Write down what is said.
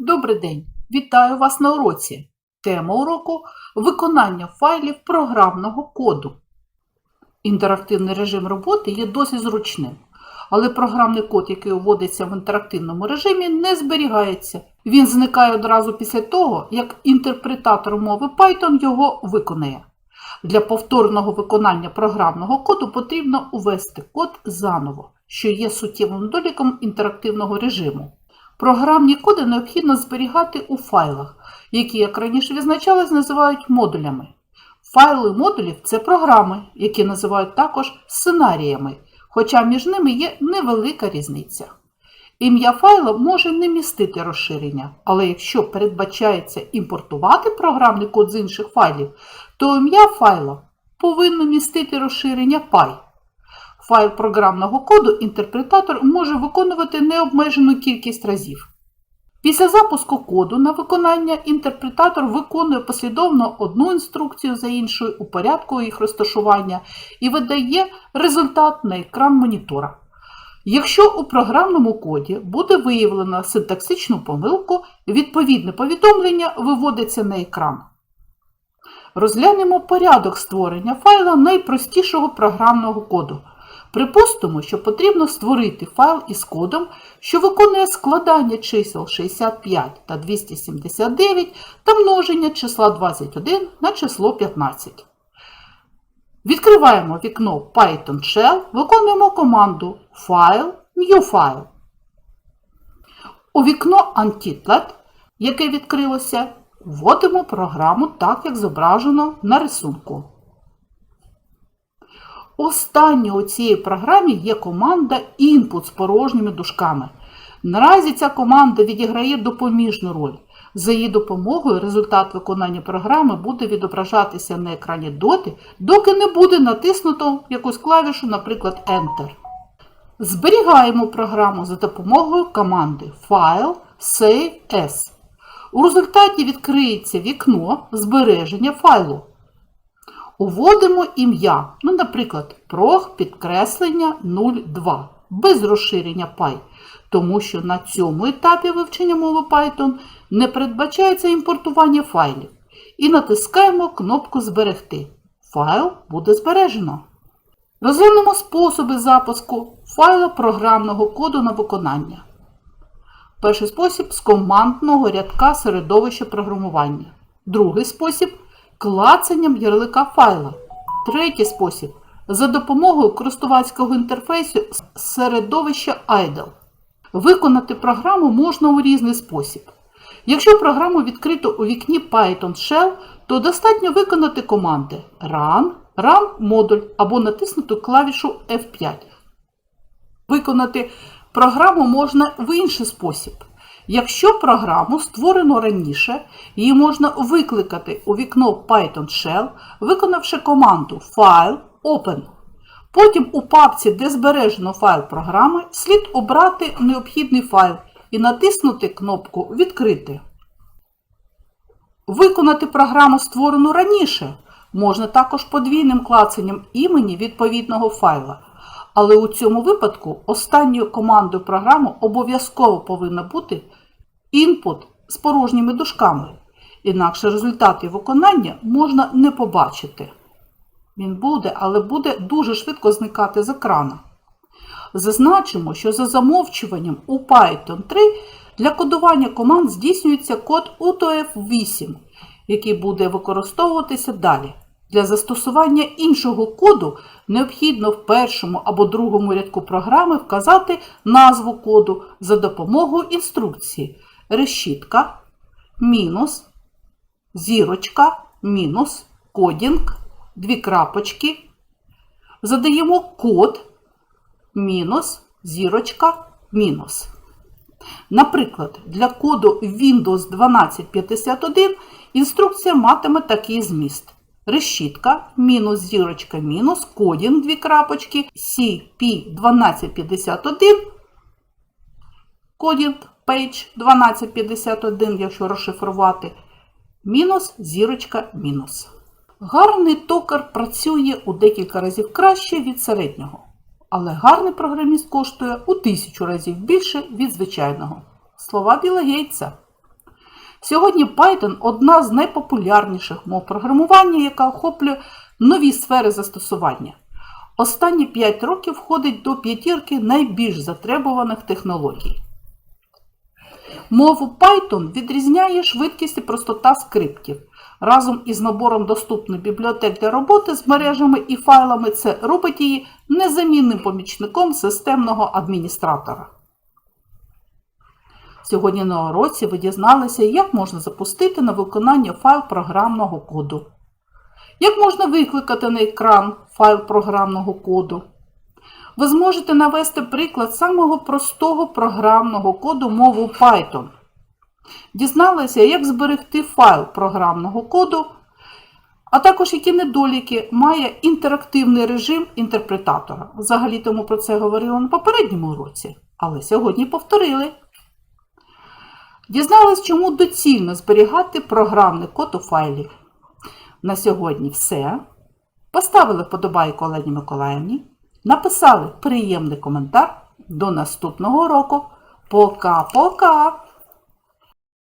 Добрий день! Вітаю вас на уроці. Тема уроку виконання файлів програмного коду. Інтерактивний режим роботи є досить зручним, але програмний код, який вводиться в інтерактивному режимі, не зберігається. Він зникає одразу після того, як інтерпретатор мови Python його виконає. Для повторного виконання програмного коду потрібно ввести код заново, що є суттєвим недоліком інтерактивного режиму. Програмні коди необхідно зберігати у файлах, які, як раніше відзначалось, називають модулями. Файли модулів це програми, які називають також сценаріями, хоча між ними є невелика різниця. Ім'я файла може не містити розширення, але якщо передбачається імпортувати програмний код з інших файлів, то ім'я файла повинно містити розширення PY. Файл програмного коду інтерпретатор може виконувати необмежену кількість разів. Після запуску коду на виконання інтерпретатор виконує послідовно одну інструкцію за іншою у порядку їх розташування і видає результат на екран монітора. Якщо у програмному коді буде виявлено синтаксичну помилку, відповідне повідомлення виводиться на екран. Розглянемо порядок створення файла найпростішого програмного коду. Припустимо, що потрібно створити файл із кодом, що виконує складання чисел 65 та 279 та множення числа 21 на число 15. Відкриваємо вікно Python Shell, виконуємо команду File, New File. У вікно Untitled, яке відкрилося, вводимо програму так, як зображено на рисунку. Останньою у цій програмі є команда Input з порожніми дужками. Наразі ця команда відіграє допоміжну роль. За її допомогою результат виконання програми буде відображатися на екрані доти, доки не буде натиснуто якусь клавішу, наприклад, Enter. Зберігаємо програму за допомогою команди File Save As. У результаті відкриється вікно збереження файлу. Уводимо ім'я, ну, наприклад, прог підкреслення 02 без розширення Py, тому що на цьому етапі вивчення мови Python не передбачається імпортування файлів. І натискаємо кнопку Зберегти. Файл буде збережено. Розглянемо способи запуску файла програмного коду на виконання. Перший спосіб з командного рядка середовища програмування. Другий спосіб клацанням ярлика файла. Третій спосіб за допомогою користувацького інтерфейсу середовища IDLE. Виконати програму можна у різний спосіб. Якщо програму відкрито у вікні Python Shell, то достатньо виконати команди Run, Run модуль або натиснути клавішу F5. Виконати програму можна в інший спосіб. Якщо програму створено раніше, її можна викликати у вікно Python Shell, виконавши команду File Open. Потім у папці, де збережено файл програми, слід обрати необхідний файл і натиснути кнопку Відкрити. Виконати програму, створену раніше, можна також подвійним клацанням імені відповідного файла. Але у цьому випадку останньою командою програми обов'язково повинна бути input з порожніми дужками. Інакше результати виконання можна не побачити. Він буде, але буде дуже швидко зникати з екрану. Зазначимо, що за замовчуванням у Python 3 для кодування команд здійснюється код UTF-8, який буде використовуватися далі. Для застосування іншого коду необхідно в першому або другому рядку програми вказати назву коду за допомогою інструкції решітка, мінус, зірочка, мінус, кодінг, дві крапочки. Задаємо код мінус, зірочка, мінус. Наприклад, для коду Windows 1251 інструкція матиме такий зміст. Решітка, мінус зірочка, мінус, кодінг, дві крапочки, CP1251, кодінг, page 1251, якщо розшифрувати, мінус, зірочка, мінус. Гарний токар працює у декілька разів краще від середнього, але гарний програміст коштує у тисячу разів більше від звичайного. Слова Біла Гейтса. Сьогодні Python одна з найпопулярніших мов програмування, яка охоплює нові сфери застосування. Останні 5 років входить до п'ятірки найбільш затребуваних технологій. Мову Python відрізняє швидкість і простота скриптів. Разом із набором доступних бібліотек для роботи з мережами і файлами це робить її незамінним помічником системного адміністратора. Сьогодні на уроці ви дізналися, як можна запустити на виконання файл програмного коду. Як можна викликати на екран файл програмного коду? Ви зможете навести приклад самого простого програмного коду мову Python. Дізналися, як зберегти файл програмного коду, а також які недоліки має інтерактивний режим інтерпретатора. Взагалі тому про це говорили на попередньому уроці, але сьогодні повторили. Дізнались, чому доцільно зберігати програмний код у файлі. На сьогодні все. Поставили вподобайку Олені Миколаївні, написали приємний коментар. До наступного року. Пока-пока!